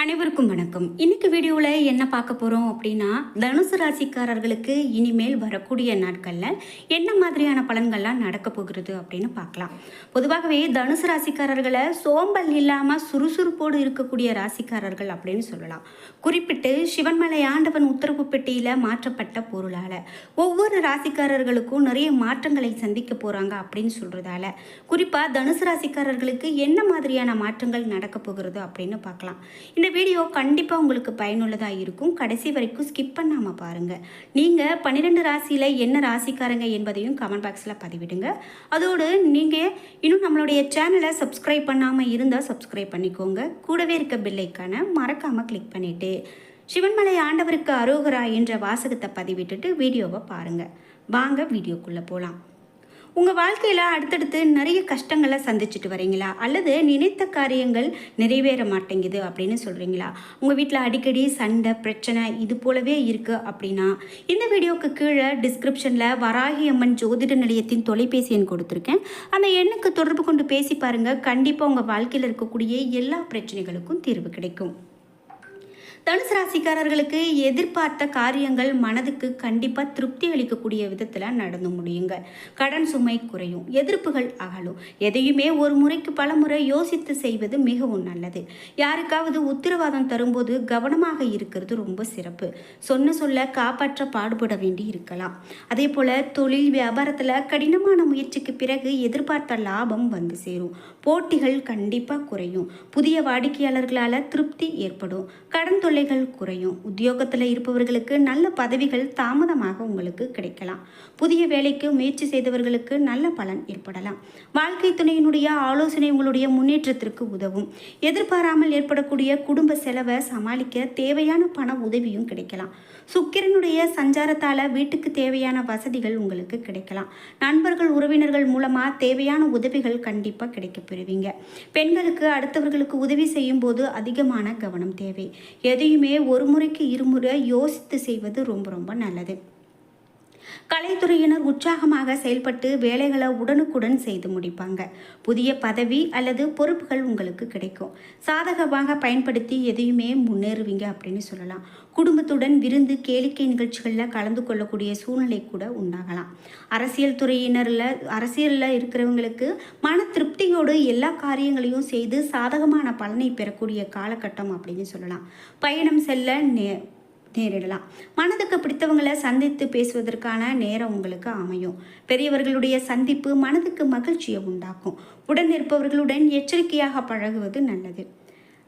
அனைவருக்கும் வணக்கம். இன்னைக்கு வீடியோவில் என்ன பார்க்க போகிறோம் அப்படின்னா தனுசு ராசிக்காரர்களுக்கு இனிமேல் வரக்கூடிய நாட்களில் என்ன மாதிரியான பலன்கள்லாம் நடக்க போகிறது அப்படின்னு பார்க்கலாம். பொதுவாகவே தனுசு ராசிக்காரர்களை சோம்பல் இல்லாமல் சுறுசுறுப்போடு இருக்கக்கூடிய ராசிக்காரர்கள் அப்படின்னு சொல்லலாம். குறிப்பிட்டு சிவன்மலை ஆண்டவன் உத்தர பெட்டியில் மாற்றப்பட்ட பொருளால். ஒவ்வொரு ராசிக்காரர்களுக்கும் நிறைய மாற்றங்களை சந்திக்க போகிறாங்க அப்படின்னு சொல்கிறதால குறிப்பாக தனுசு ராசிக்காரர்களுக்கு என்ன மாதிரியான மாற்றங்கள் நடக்க போகிறது அப்படின்னு பார்க்கலாம். இந்த வீடியோ கண்டிப்பாக உங்களுக்கு பயனுள்ளதாக இருக்கும். கடைசி வரைக்கும் ஸ்கிப் பண்ணாமல் பாருங்கள் நீங்கள் பன்னிரெண்டு ராசியில் என்ன ராசிக்காரங்க என்பதையும் கமெண்ட் பாக்ஸில் பதிவிடுங்க. அதோடு நீங்கள் இன்னும் நம்மளுடைய சேனலை சப்ஸ்கிரைப் பண்ணாமல் இருந்தால் சப்ஸ்கிரைப் பண்ணிக்கோங்க. கூடவே இருக்க பெல்லைக்கான மறக்காமல் கிளிக் பண்ணிவிட்டு சிவன்மலை ஆண்டவருக்கு அரோகரா என்ற வாசகத்தை பதிவிட்டுட்டு வீடியோவை பாருங்கள் வாங்க வீடியோக்குள்ளே போகலாம் உங்கள் வாழ்க்கையில் அடுத்தடுத்து நிறைய கஷ்டங்களை சந்திச்சுட்டு வரீங்களா? அல்லது நினைத்த காரியங்கள் நிறைவேற மாட்டேங்குது அப்படின்னு சொல்கிறீங்களா உங்கள் வீட்டில் அடிக்கடி சண்டை பிரச்சனை இது போலவே இருக்குது அப்படின்னா இந்த வீடியோவுக்கு கீழே டிஸ்கிரிப்ஷனில் வராகி அம்மன் ஜோதிட நிலையத்தின் தொலைபேசி எண் கொடுத்துருக்கேன். அந்த எண்ணுக்கு தொடர்பு கொண்டு பேசி பாருங்கள் கண்டிப்பாக உங்கள் வாழ்க்கையில் இருக்கக்கூடிய எல்லா பிரச்சனைகளுக்கும் தீர்வு கிடைக்கும். தனுசு ராசிக்காரர்களுக்கு எதிர்பார்த்த காரியங்கள் மனதுக்கு கண்டிப்பாக திருப்தி அளிக்கக்கூடிய விதத்தில் நடந்து முடியுங்க. கடன் சுமை குறையும் எதிர்ப்புகள் அகலும். எதையுமே ஒரு முறைக்கு பல முறை யோசித்து செய்வது மிகவும் நல்லது. யாருக்காவது உத்தரவாதம் தரும்போது கவனமாக இருக்கிறது ரொம்ப சிறப்பு. சொன்ன சொல்ல காப்பாற்ற பாடுபட வேண்டி இருக்கலாம். அதே போல் தொழில் வியாபாரத்தில் கடினமான முயற்சிக்கு பிறகு எதிர்பார்த்த லாபம் வந்து சேரும். போட்டிகள் கண்டிப்பாக குறையும். புதிய வாடிக்கையாளர்களால் திருப்தி ஏற்படும். கடன் தொல்லைகள் குறையும். உத்தியோகத்தில் இருப்பவர்களுக்கு நல்ல பதவிகள் தாமதமாக உங்களுக்கு கிடைக்கலாம். புதிய வேலைக்கு முயற்சி செய்தவர்களுக்கு நல்ல பலன் ஏற்படலாம். வாழ்க்கை துணையினுடைய ஆலோசனை உங்களுடைய முன்னேற்றத்திற்கு உதவும். எதிர்பாராமல் ஏற்படக்கூடிய குடும்ப செலவை சமாளிக்க தேவையான பண உதவியும் கிடைக்கலாம். சுக்கிரனுடைய சஞ்சாரத்தால் வீட்டுக்கு தேவையான வசதிகள் உங்களுக்கு கிடைக்கலாம். நண்பர்கள் உறவினர்கள் மூலமாக தேவையான உதவிகள் கண்டிப்பாக கிடைக்க பெறுவீங்க. பெண்களுக்கு அடுத்தவர்களுக்கு உதவி செய்யும் போது அதிகமான கவனம் தேவை. எதையுமே ஒரு முறைக்கு இருமுறை யோசித்து செய்வது ரொம்ப ரொம்ப நல்லது. கலைத்துறையினர் உற்சாகமாக செயல்பட்டு வேலைகளை உடனுக்குடன் செய்து முடிப்பாங்க. புதிய பதவி அல்லது பொறுப்புகள் உங்களுக்கு கிடைக்கும். சாதகமாக பயன்படுத்தி எதையுமே முன்னேறுவீங்க அப்படின்னு சொல்லலாம். குடும்பத்துடன் விருந்து கேளிக்கை நிகழ்ச்சிகளில் கலந்து கொள்ளக்கூடிய சூழ்நிலை கூட உண்டாகலாம். அரசியல் துறையினரில் அரசியலில் இருக்கிறவங்களுக்கு மன திருப்தியோடு எல்லா காரியங்களையும் செய்து சாதகமான பலனை பெறக்கூடிய காலகட்டம் அப்படின்னு சொல்லலாம். பயணம் செல்ல நே நேரிடலாம். மனதுக்கு பிடித்தவங்களை சந்தித்து பேசுவதற்கான நேரம் உங்களுக்கு அமையும். பெரியவர்களுடைய சந்திப்பு மனதுக்கு மகிழ்ச்சியை உண்டாக்கும். உடன் இருப்பவர்களுடன் எச்சரிக்கையாக பழகுவது நல்லது.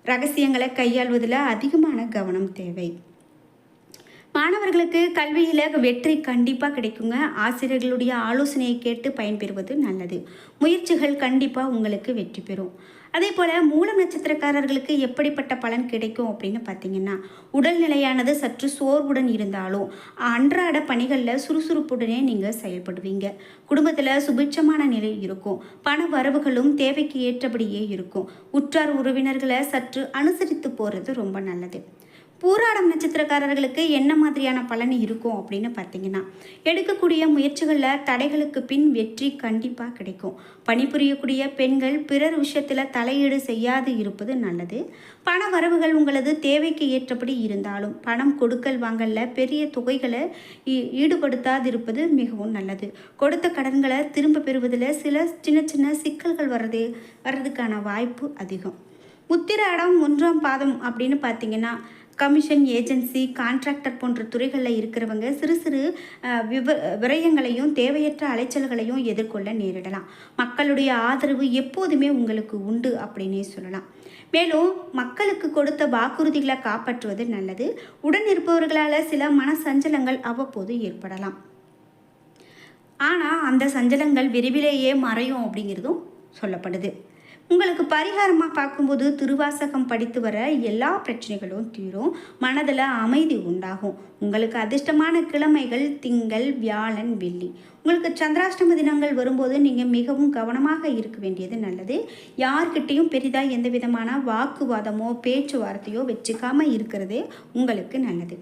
ரகசியங்களை கையாள்வதில் அதிகமான கவனம் தேவை. மாணவர்களுக்கு கல்வியில் வெற்றி கண்டிப்பாக கிடைக்குங்க. ஆசிரியர்களுடைய ஆலோசனையை கேட்டு பயன்பெறுவது நல்லது. முயற்சிகள் கண்டிப்பாக உங்களுக்கு வெற்றி பெறும். அதே போல் மூலம் நட்சத்திரக்காரர்களுக்கு எப்படிப்பட்ட பலன் கிடைக்கும் அப்படின்னு பார்த்தீங்கன்னா உடல்நிலையானது சற்று சோர்வுடன் இருந்தாலும் அன்றாட பணிகளில் சுறுசுறுப்புடனே நீங்கள் செயல்படுவீங்க. குடும்பத்தில் சுபிட்சமான நிலை இருக்கும். பண வரவுகளும் தேவைக்கு ஏற்றபடியே இருக்கும். உற்றார் உறவினர்களை சற்று அனுசரித்து போகிறது ரொம்ப நல்லது. பூராடம் நட்சத்திரக்காரர்களுக்கு என்ன மாதிரியான பலன் இருக்கும் அப்படின்னு பார்த்தீங்கன்னா எடுக்கக்கூடிய முயற்சிகளில் தடைகளுக்கு பின் வெற்றி கண்டிப்பாக கிடைக்கும். பணிபுரியக்கூடிய பெண்கள் பிறர் விஷயத்தில் தலையீடு செய்யாது இருப்பது நல்லது. பண வரவுகள் உங்களது தேவைக்கு ஏற்றபடி இருந்தாலும் பணம் கொடுக்கல் வாங்கல பெரிய தொகைகளை ஈடுபடுத்தாதிருப்பது மிகவும் நல்லது. கொடுத்த கடன்களை திரும்ப பெறுவதில் சில சின்ன சின்ன சிக்கல்கள் வர்றது வர்றதுக்கான வாய்ப்பு அதிகம். உத்திராடம் ஒன்றாம் பாதம் அப்படின்னு பார்த்தீங்கன்னா கமிஷன் ஏஜென்சி கான்ட்ராக்டர் போன்ற துறைகளில் இருக்கிறவங்க சிறு சிறு விவ விரயங்களையும் தேவையற்ற அலைச்சல்களையும் எதிர்கொள்ள நேரிடலாம். மக்களுடைய ஆதரவு எப்போதுமே உங்களுக்கு உண்டு அப்படின்னே சொல்லலாம். மேலும் மக்களுக்கு கொடுத்த வாக்குறுதிகளை காப்பாற்றுவது நல்லது. உடன் இருப்பவர்களால் சில மன சஞ்சலங்கள் அவ்வப்போது ஏற்படலாம். ஆனால் அந்த சஞ்சலங்கள் விரைவிலேயே மறையும் அப்படிங்கிறதும் சொல்லப்படுது. உங்களுக்கு பரிகாரமாக பார்க்கும்போது திருவாசகம் படித்து வர எல்லா பிரச்சனைகளும் தீரும். மனதில் அமைதி உண்டாகும். உங்களுக்கு அதிர்ஷ்டமான கிழமைகள் திங்கள் வியாழன் வெள்ளி. உங்களுக்கு சந்திராஷ்டம தினங்கள் வரும்போது நீங்கள் மிகவும் கவனமாக இருக்க வேண்டியது நல்லது. யார்கிட்டையும் பெரிதாக எந்த விதமான வாக்குவாதமோ பேச்சுவார்த்தையோ வச்சுக்காமல் இருக்கிறதே உங்களுக்கு நல்லது.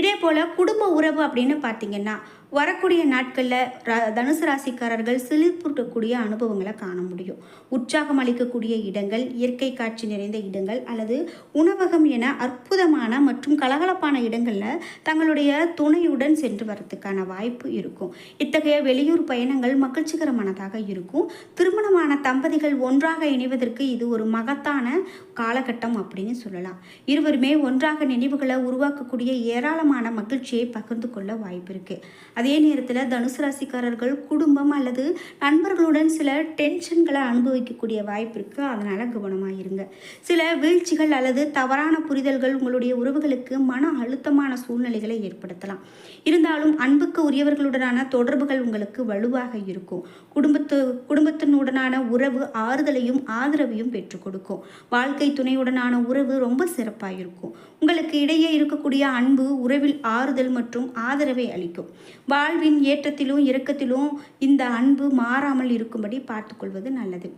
இதே போல் குடும்ப உறவு அப்படின்னு பார்த்தீங்கன்னா வரக்கூடிய நாட்களில் ர- தனுசு ராசிக்காரர்கள் சிலிர்ப்புட்டக்கூடிய அனுபவங்களை காண முடியும். உற்சாகம் அளிக்கக்கூடிய இடங்கள் இயற்கை காட்சி நிறைந்த இடங்கள் அல்லது உணவகம் என அற்புதமான மற்றும் கலகலப்பான இடங்களில் தங்களுடைய துணையுடன் சென்று வரத்துக்கான வாய்ப்பு இருக்கும். இத்தகைய வெளியூர் பயணங்கள் மகிழ்ச்சிகரமானதாக இருக்கும். திருமணமான தம்பதிகள் ஒன்றாக இணைவதற்கு இது ஒரு மகத்தான காலகட்டம் அப்படின்னு சொல்லலாம். இருவருமே ஒன்றாக நினைவுகளை உருவாக்கக்கூடிய ஏராளமான மகிழ்ச்சியை பகிர்ந்து கொள்ள வாய்ப்பு இருக்குது அதே நேரத்தில் தனுசு ராசிக்காரர்கள் குடும்பம் அல்லது நண்பர்களுடன் சில டென்ஷன்களை அனுபவிக்கக்கூடிய வாய்ப்பு இருக்குது அதனால் கவனமாக இருங்க. சில வீழ்ச்சிகள் அல்லது தவறான புரிதல்கள் உங்களுடைய உறவுகளுக்கு மன அழுத்தமான சூழ்நிலைகளை ஏற்படுத்தலாம். இருந்தாலும் அன்புக்கு உரியவர்களுடனான தொடர்புகள் உங்களுக்கு வலுவாக இருக்கும். குடும்பத்து குடும்பத்தினுடனான உறவு ஆறுதலையும் ஆதரவையும் பெற்றுக் கொடுக்கும். வாழ்க்கை துணையுடனான உறவு ரொம்ப சிறப்பாக இருக்கும். உங்களுக்கு இடையே இருக்கக்கூடிய அன்பு உறவில் ஆறுதல் மற்றும் ஆதரவை அளிக்கும். வாழ்வின் ஏற்றத்திலும் இறக்கத்திலும் இந்த அன்பு மாறாமல் இருக்கும்படி பார்த்துக்கொள்வது நல்லது.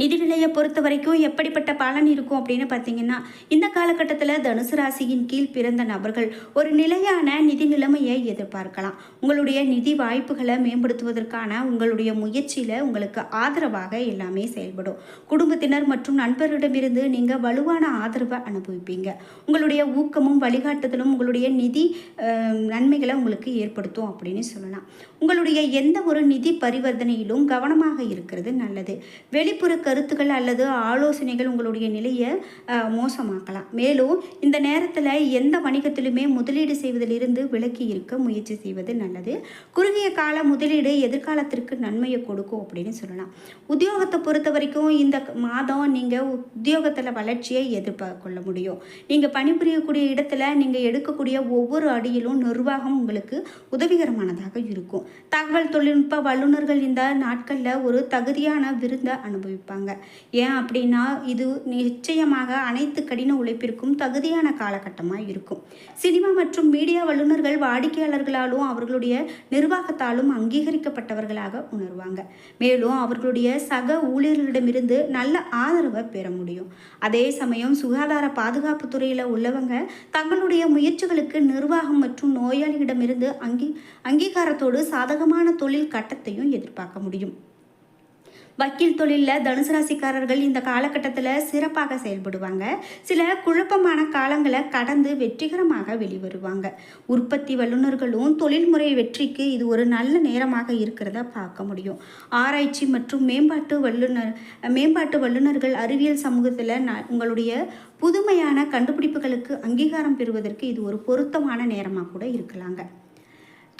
நிதிநிலையை பொறுத்த வரைக்கும் எப்படிப்பட்ட பலன் இருக்கும் அப்படின்னு பார்த்தீங்கன்னா இந்த காலகட்டத்தில் தனுசு ராசியின் கீழ் பிறந்த நபர்கள் ஒரு நிலையான நிதி நிலைமையை எதிர்பார்க்கலாம். உங்களுடைய நிதி வாய்ப்புகளை மேம்படுத்துவதற்கான உங்களுடைய முயற்சியில் உங்களுக்கு ஆதரவாக எல்லாமே செயல்படும். குடும்பத்தினர் மற்றும் நண்பர்களிடமிருந்து நீங்கள் வலுவான ஆதரவை அனுபவிப்பீங்க. உங்களுடைய ஊக்கமும் வழிகாட்டுதலும் உங்களுடைய நிதி நன்மைகளை உங்களுக்கு ஏற்படுத்தும் அப்படின்னு சொல்லலாம். உங்களுடைய எந்த ஒரு நிதி பரிவர்த்தனையிலும் கவனமாக இருக்கிறது நல்லது. வெளிப்புற கருத்துக்கள் அல்லது ஆலோசனைகள் உங்களுடைய நிலையை மோசமாக்கலாம். மேலும் இந்த நேரத்தில் எந்த வணிகத்திலுமே முதலீடு செய்வதிலிருந்து விலக்கி இருக்க முயற்சி செய்வது நல்லது. குறுகிய கால முதலீடு எதிர்காலத்திற்கு நன்மையை கொடுக்கும் அப்படின்னு சொல்லலாம். உத்தியோகத்தை பொறுத்த வரைக்கும் இந்த மாதம் நீங்கள் உத்தியோகத்தில் வளர்ச்சியை எதிர்பார்க்கொள்ள முடியும். நீங்கள் பணிபுரியக்கூடிய இடத்துல நீங்கள் எடுக்கக்கூடிய ஒவ்வொரு அடியிலும் நிர்வாகம் உங்களுக்கு உதவிகரமானதாக இருக்கும். தகவல் தொழில்நுட்ப வல்லுநர்கள் இந்த நாட்களில் ஒரு தகுதியான விருந்தை ஆரம்பிப்பாங்க ஏன் அப்படின்னா இது நிச்சயமாக அனைத்து கடின உழைப்பிற்கும் தகுதியான காலகட்டமாக இருக்கும். சினிமா மற்றும் மீடியா வல்லுநர்கள் வாடிக்கையாளர்களாலும் அவர்களுடைய நிர்வாகத்தாலும் அங்கீகரிக்கப்பட்டவர்களாக உணர்வாங்க. மேலும் அவர்களுடைய சக ஊழியர்களிடமிருந்து நல்ல ஆதரவை பெற முடியும். அதே சமயம் சுகாதார பாதுகாப்பு துறையில் உள்ளவங்க தங்களுடைய முயற்சிகளுக்கு நிர்வாகம் மற்றும் நோயாளிகளிடமிருந்து அங்கீ அங்கீகாரத்தோடு சாதகமான தொழில் கட்டத்தையும் எதிர்பார்க்க முடியும். வக்கீல் தொழிலில் தனுசு ராசிக்காரர்கள் இந்த காலகட்டத்தில் சிறப்பாக செயல்படுவாங்க. சில குழப்பமான காலங்களை கடந்து வெற்றிகரமாக வெளிவருவாங்க. உற்பத்தி வல்லுநர்களும் தொழில்முறை வெற்றிக்கு இது ஒரு நல்ல நேரமாக இருக்கிறத பார்க்க முடியும். ஆராய்ச்சி மற்றும் மேம்பாட்டு வல்லுநர் மேம்பாட்டு வல்லுநர்கள் அறிவியல் சமூகத்தில் உங்களுடைய புதுமையான கண்டுபிடிப்புகளுக்கு அங்கீகாரம் பெறுவதற்கு இது ஒரு பொருத்தமான நேரமாக கூட இருக்கலாங்க.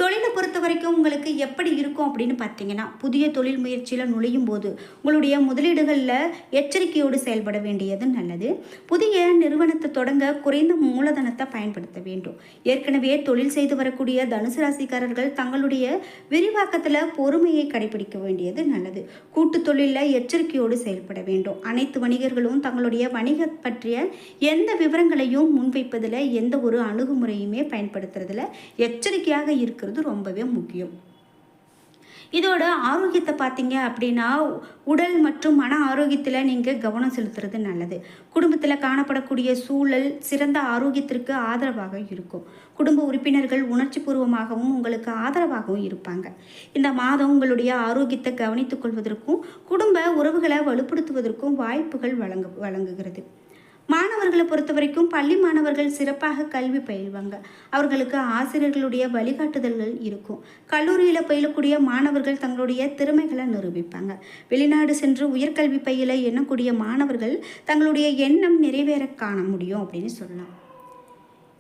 தொழிலை பொறுத்த வரைக்கும் உங்களுக்கு எப்படி இருக்கும் அப்படின்னு பார்த்தீங்கன்னா புதிய தொழில் முயற்சியில் நுழையும் போது உங்களுடைய முதலீடுகளில் எச்சரிக்கையோடு செயல்பட வேண்டியது நல்லது. புதிய நிறுவனத்தை தொடங்க குறைந்த மூலதனத்தை பயன்படுத்த வேண்டும். ஏற்கனவே தொழில் செய்து வரக்கூடிய தனுசு ராசிக்காரர்கள் தங்களுடைய விரிவாக்கத்தில் பொறுமையை கடைபிடிக்க வேண்டியது நல்லது. கூட்டு தொழிலில் எச்சரிக்கையோடு செயல்பட வேண்டும். அனைத்து வணிகர்களும் தங்களுடைய வணிக பற்றிய எந்த விவரங்களையும் முன்வைப்பதில் எந்த ஒரு அணுகுமுறையுமே பயன்படுத்துறதுல எச்சரிக்கையாக இருக்கிறது ரொம்பவே முக்கியம். இதோட ஆரோக்கியத்தை பார்த்தீங்க அப்படின்னா உடல் மற்றும் மன ஆரோக்கியத்தில் நீங்கள் கவனம் செலுத்துறது நல்லது. குடும்பத்தில் காணப்படக்கூடிய சூழல் சிறந்த ஆரோக்கியத்திற்கு ஆதரவாக இருக்கும். குடும்ப உறுப்பினர்கள் உணர்ச்சி பூர்வமாகவும் உங்களுக்கு ஆதரவாகவும் இருப்பாங்க. இந்த மாதம் உங்களுடைய ஆரோக்கியத்தை கவனித்துக் கொள்வதற்கும் குடும்ப உறவுகளை வலுப்படுத்துவதற்கும் வாய்ப்புகள் வழங்கு வழங்குகிறது. மாணவர்களை பொறுத்த வரைக்கும் பள்ளி மாணவர்கள் சிறப்பாக கல்வி பயில்வாங்க. அவர்களுக்கு ஆசிரியர்களுடைய வழிகாட்டுதல்கள் இருக்கும். கல்லூரியில் பயிலக்கூடிய மாணவர்கள் தங்களுடைய திறமைகளை நிரூபிப்பாங்க. வெளிநாடு சென்று உயர்கல்வி பயில எண்ணக்கூடிய மாணவர்கள் தங்களுடைய எண்ணம் நிறைவேற காண முடியும் அப்படின்னு சொல்லலாம்.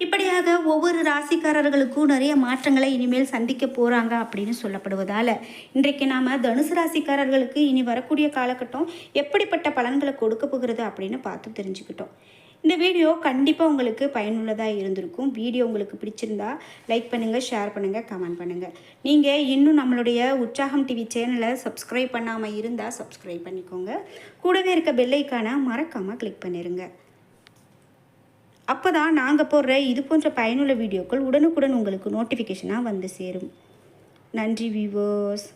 இப்படியாக ஒவ்வொரு ராசிக்காரர்களுக்கும் நிறைய மாற்றங்களை இனிமேல் சந்திக்க போகிறாங்க அப்படின்னு சொல்லப்படுவதால் இன்றைக்கு நாம் தனுசு ராசிக்காரர்களுக்கு இனி வரக்கூடிய காலகட்டம் எப்படிப்பட்ட பலன்களை கொடுக்க போகிறது அப்படின்னு பார்த்து தெரிஞ்சுக்கிட்டோம். இந்த வீடியோ கண்டிப்பாக உங்களுக்கு பயனுள்ளதாக இருந்திருக்கும். வீடியோ உங்களுக்கு பிடிச்சிருந்தா லைக் பண்ணுங்கள் ஷேர் பண்ணுங்கள் கமெண்ட் பண்ணுங்கள் நீங்கள் இன்னும் நம்மளுடைய உற்சாகம் டிவி சேனலை சப்ஸ்கிரைப் பண்ணாமல் இருந்தால் சப்ஸ்கிரைப் பண்ணிக்கோங்க. கூடவே இருக்க பெல்லைக்கான மறக்காமல் கிளிக் பண்ணிடுங்க அப்போ தான் நாங்கள் போடுற இது போன்ற பயனுள்ள வீடியோக்கள் உடனுக்குடன் உங்களுக்கு நோட்டிஃபிகேஷனாக வந்து சேரும். நன்றி வியூவர்ஸ்